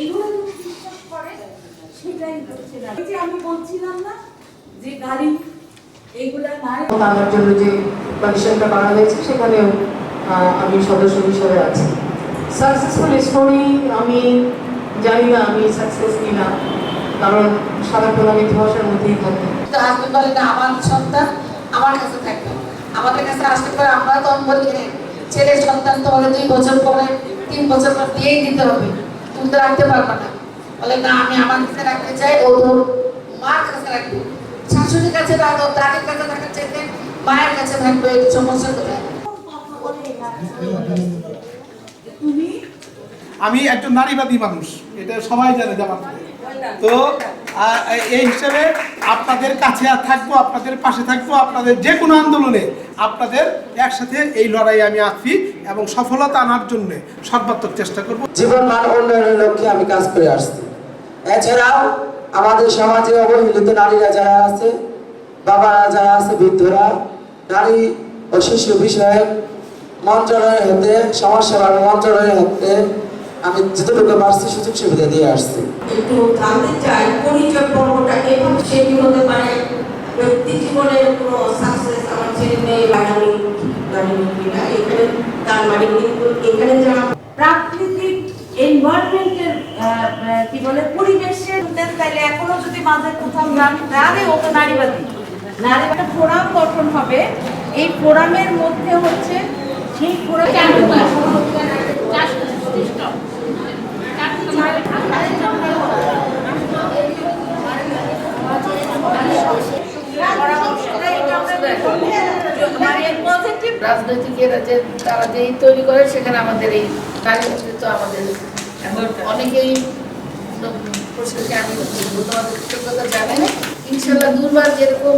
এইগুলো যদি বিশ্বাস করে সেটাই হচ্ছে না। যে আমি বলছিলাম না যে গাড়ি এইগুলা নাই। আমার জন্য যে কমিশনটা করা হয়েছে সেখানেও আমি সদস্য হিসেবে আছি। সাকসেসফুল স্টোরি আমি জানি না আমি সাকসেস কিনা কারণ সারাক্ষণ আমি ধোয়াশার মধ্যেই থাকি। আমার সন্তান আমার কাছে থাকবে। আমাদের কাছে আসতে পারে আমরা তো বলি যে, ছেলের সন্তান তো বলে দুই বছর পরে তিন বছর পর দিয়েই দিতে হবে। তুমি তো রাখতে পারবে না। বলে না আমি আমার কাছে রাখতে চাই ও তোর মার কাছে রাখবে। শাশুড়ির কাছে রাখো দাদির কাছে থাকার চাইতে মায়ের কাছে থাকবে সমস্যা করে আমি একজন নারীবাদী মানুষ এটা সবাই জানে জামাত। তো এই হিসেবে আপনাদের কাছে থাকব, আপনাদের পাশে থাকব, আপনাদের যে কোনো আন্দোলনে আপনাদের একসাথে এই লড়াই আমি আছি এবং সফলতা আনার জন্য সর্বাত্মক চেষ্টা করব। জীবন মান উন্নয়নের লক্ষ্যে আমি কাজ করে আসছি। এছাড়াও আমাদের সমাজে অবহেলিত নারীরা যারা আছে, বাবারা যারা আছে, বৃদ্ধরা, নারী ও শিশু বিষয়ে মন্ত্রণালয় হতে, সমাজসেবার মন্ত্রণালয় হতে আমি যতটুকু পারছি সুযোগ সুবিধা দিয়ে আসছি। একটু জানতে চাই পরিচয় পর্বটা এভাবে সেটি হতে পারে। ব্যক্তি জীবনের কোনো সাকসেস আমার ছেলে মেয়ে বানানি কিনা এখানে তার মানে কিন্তু এখানে যারা প্রাকৃতিক এনভায়রনমেন্টের কি বলে পরিবেশের দেন তাইলে এখনও যদি মাঝে কোথাও গান আরে ও তো নারীবাদী নারী একটা ফোরাম গঠন হবে। এই ফোরামের মধ্যে হচ্ছে সেই ফোরাম পজিটিভ রাজনৈতিকেরা যে, তারা যেই তৈরি করে, সেখানে আমাদের এই তো আমাদের অনেকেই প্রশ্নকে আমি তোমাদের কৃতজ্ঞতা জানাই। ইনশাল্লাহ দুর্বার যেরকম